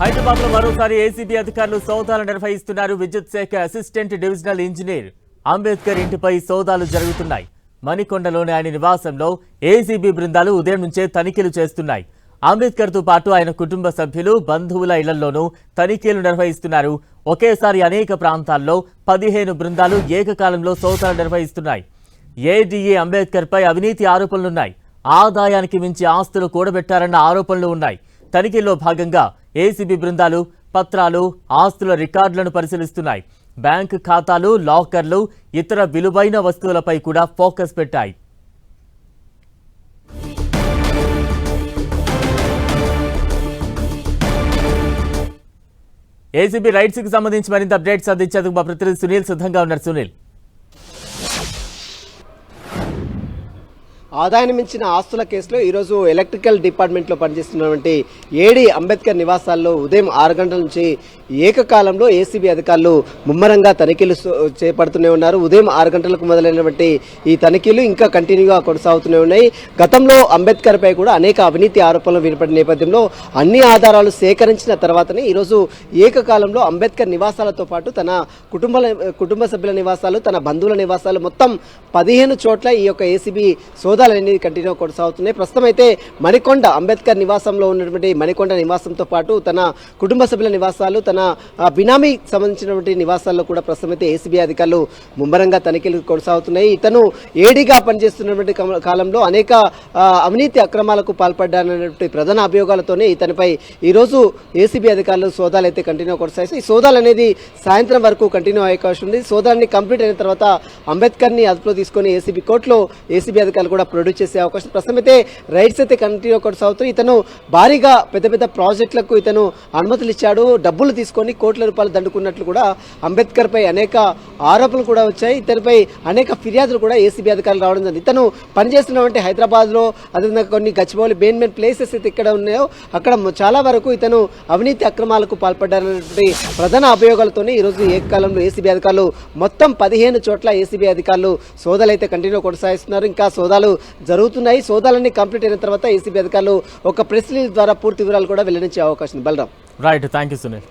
హైదరాబాద్లో మరోసారి ఏసీబీ అధికారులు సోదాలు నిర్వహిస్తున్నారు. విద్యుత్ శాఖ అసిస్టెంట్ డివిజనల్ ఇంజనీర్ అంబేద్కర్ ఇంటిపై సోదాలు జరుగుతున్నాయి. మణికొండలోని ఆయన నివాసంలో ఏసీబీ బృందాలు ఉదయం నుంచే తనిఖీలు చేస్తున్నాయి. అంబేద్కర్తో పాటు ఆయన కుటుంబ సభ్యులు బంధువుల ఇళ్ళలోనూ తనిఖీలు నిర్వహిస్తున్నారు. ఒకేసారి అనేక ప్రాంతాల్లో పదిహేను బృందాలు ఏకకాలంలో సోదాలు నిర్వహిస్తున్నాయి. ఏడీఏ అంబేద్కర్ పై అవినీతి ఆరోపణలున్నాయి. ఆదాయానికి మించి ఆస్తులు కూడబెట్టారన్న ఆరోపణలు ఉన్నాయి. తనిఖీల్లో భాగంగా ఏసీబీ బృందాలు పత్రాలు ఆస్తుల రికార్డులను పరిశీలిస్తున్నాయి. బ్యాంక్ ఖాతాలు లాకర్లు ఇతర విలువైన వస్తువులపై కూడా ఫోకస్ పెట్టాయి. ఏసీబీ రైట్స్కి సంబంధించి మరింత అప్డేట్స్ అందించేందుకు మా ప్రతినిధి సునీల్ సిద్ధంగా ఉన్నారు. సునీల్. ఆదాయాన్ని మించిన ఆస్తుల కేసులో ఈరోజు ఎలక్ట్రికల్ డిపార్ట్మెంట్లో పనిచేస్తున్నటువంటి ఏడి అంబేద్కర్ నివాసాల్లో ఉదయం ఆరు గంటల నుంచి ఏకకాలంలో ఏసీబీ అధికారులు ముమ్మరంగా తనిఖీలు చేపడుతూనే ఉన్నారు. ఉదయం ఆరు గంటలకు మొదలైనటువంటి ఈ తనిఖీలు ఇంకా కంటిన్యూగా కొనసాగుతూనే ఉన్నాయి. గతంలో అంబేద్కర్పై కూడా అనేక అవినీతి ఆరోపణలు వినపడిన నేపథ్యంలో అన్ని ఆధారాలు సేకరించిన తర్వాతనే ఈరోజు ఏకకాలంలో అంబేద్కర్ నివాసాలతో పాటు తన కుటుంబ కుటుంబ సభ్యుల నివాసాలు తన బంధువుల నివాసాలు మొత్తం పదిహేను చోట్ల ఈ యొక్క ఏసీబీ వివాదాలు అనేది కంటిన్యూ కొనసాగుతున్నాయి ప్రస్తుతం అయితే మణికొండ అంబేద్కర్ నివాసంలో ఉన్నటువంటి మణికొండ నివాసంతో పాటు తన కుటుంబ సభ్యుల నివాసాలు తన బినామీ సంబంధించినటువంటి నివాసాల్లో కూడా ప్రస్తుతం అయితే ఏసీబీ అధికారులు ముమ్మరంగా తనిఖీలు కొనసాగుతున్నాయి. ఇతను ఏడీగా పనిచేస్తున్నటువంటి కాలంలో అనేక అవినీతి అక్రమాలకు పాల్పడ్డానటువంటి ప్రధాన అభియోగాలతోనే ఇతనిపై ఈరోజు ఏసీబీ అధికారులు సోదాలు అయితే కంటిన్యూ కొనసాగిస్తాయి ఈ సోదాలు అనేది సాయంత్రం వరకు కంటిన్యూ అయ్యే అవకాశం ఉంది. సోదాన్ని కంప్లీట్ అయిన తర్వాత అంబేద్కర్ని అదుపులో తీసుకొని ఏసీబీ కోర్టులో ఏసీబీ అధికారులు కూడా ప్రొడ్యూస్ చేసే అవకాశం. ప్రస్తుతం అయితే రైట్స్ అయితే కంటిన్యూ కొనసాగుతాయి ఇతను భారీగా పెద్ద పెద్ద ప్రాజెక్టులకు ఇతను అనుమతులు ఇచ్చాడు. డబ్బులు తీసుకొని కోట్ల రూపాయలు దండుకున్నట్లు కూడా అంబేద్కర్ పై అనేక ఆరోపణలు కూడా వచ్చాయి. ఇతనిపై అనేక ఫిర్యాదులు కూడా ఏసీబీ అధికారులు రావడం జరిగింది. ఇతను పనిచేస్తున్నటువంటి హైదరాబాద్లో అదేవిధంగా కొన్ని గచ్చిబౌలి మెయిన్ మెయిన్ ప్లేసెస్ అయితే ఇక్కడ ఉన్నాయో అక్కడ చాలా వరకు ఇతను అవినీతి అక్రమాలకు పాల్పడ్డారనేటువంటి ప్రధాన అభియోగాలతోనే ఈరోజు ఏకకాలంలో ఏసీబీ అధికారులు మొత్తం పదిహేను చోట్ల ఏసీబీ అధికారులు సోదాలు అయితే కంటిన్యూ కొనసాగిస్తున్నారు. ఇంకా సోదాలు జరుగుతున్నాయి. సోదాలన్నీ కంప్లీట్ అయిన తర్వాత ఏసీబీ అధికారులు ఒక ప్రెస్ రిలీజ్ ద్వారా పూర్తి వివరాలు కూడా వెల్లడించే అవకాశం Balaram. Right thank you Sunil